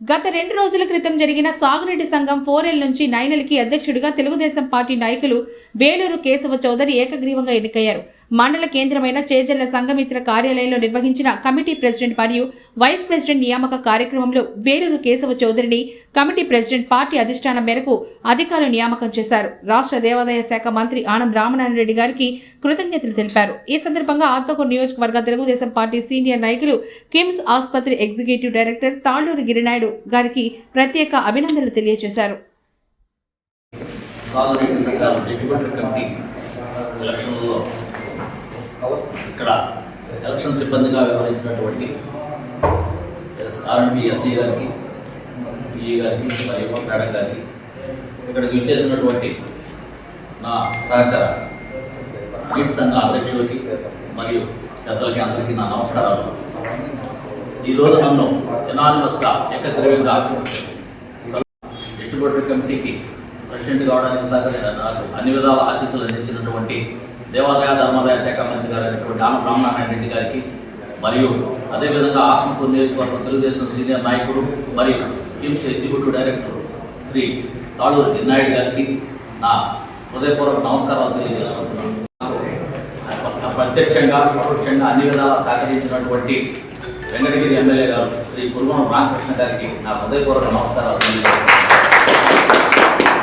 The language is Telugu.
గత రెండు రోజుల క్రితం జరిగిన సాగునీటి సంఘం ఫోరెల్ నుంచి నైనల్కి అధ్యక్షుడిగా తెలుగుదేశం పార్టీ నాయకులు వేలూరు కేశవ చౌదరి ఏకగ్రీవంగా ఎన్నికయ్యారు. మండల కేంద్రమైన చేజల్ల సంఘమిత్ర కార్యాలయంలో నిర్వహించిన కమిటీ ప్రెసిడెంట్ మరియు వైస్ ప్రెసిడెంట్ నియామక కార్యక్రమంలో వేలూరు కేశవ చౌదరిని కమిటీ ప్రెసిడెంట్ పార్టీ అధిష్టానం మేరకు అధికారులు నియామకం చేశారు. రాష్ట్ర దేవాదాయ శాఖ మంత్రి ఆనం రామనారాయణ రెడ్డి గారికి కృతజ్ఞతలు తెలిపారు. ఈ సందర్భంగా ఆత్మకూరు నియోజకవర్గ తెలుగుదేశం పార్టీ సీనియర్ నాయకులు కిమ్స్ ఆసుపత్రి ఎగ్జిక్యూటివ్ డైరెక్టర్ తాళ్ళూరు గిరినాయుడు గారికి ప్రత్యేక అభినందనలు తెలియజేశారు. సాగునీటి సంఘాల డిస్ట్రిబ్యూటర్ కమిటీ ఎలక్షన్లలో ఇక్కడ ఎలక్షన్ సిబ్బందిగా వ్యవహరించినటువంటి ఎస్ ఆర్ఎంపీ ఎస్సీ గారికి పిఈ గారికి మరియు మేడం గారికి ఇక్కడికి విచ్చేసినటువంటి నా సహచర నీటి సంఘ అధ్యక్షులకి మరియు పెద్దలకి అందరికీ నా నమస్కారాలు. ఈరోజు నన్ను ఎనానిమస్గా ఏకగ్రీవంగా డిస్ట్రిబ్యూటర్ కమిటీకి ప్రెసిడెంట్ కావడానికి సహకరి నాకు అన్ని విధాల ఆశీస్సులు అందించినటువంటి దేవాదాయ ధర్మాదాయ శాఖ మంత్రి గారు అయినటువంటి ఆన రామనారాయణ రెడ్డి గారికి మరియు అదేవిధంగా ఆత్మకూరు నియోజకవర్గం తెలుగుదేశం సీనియర్ నాయకుడు మరియు KIMS executive director Shri Taluru Girinaidu గారికి నా హృదయపూర్వక నమస్కారాలు తెలియజేసుకుంటున్నాను. ప్రత్యక్షంగా పరోక్షంగా అన్ని విధాలా సహకరించినటువంటి వెంకటగిరి ఎమ్మెల్యే గారు శ్రీ కురుమం రామకృష్ణ గారికి నా హృదయపూర్వక నమస్కారాలు తెలియజేస్తున్నాను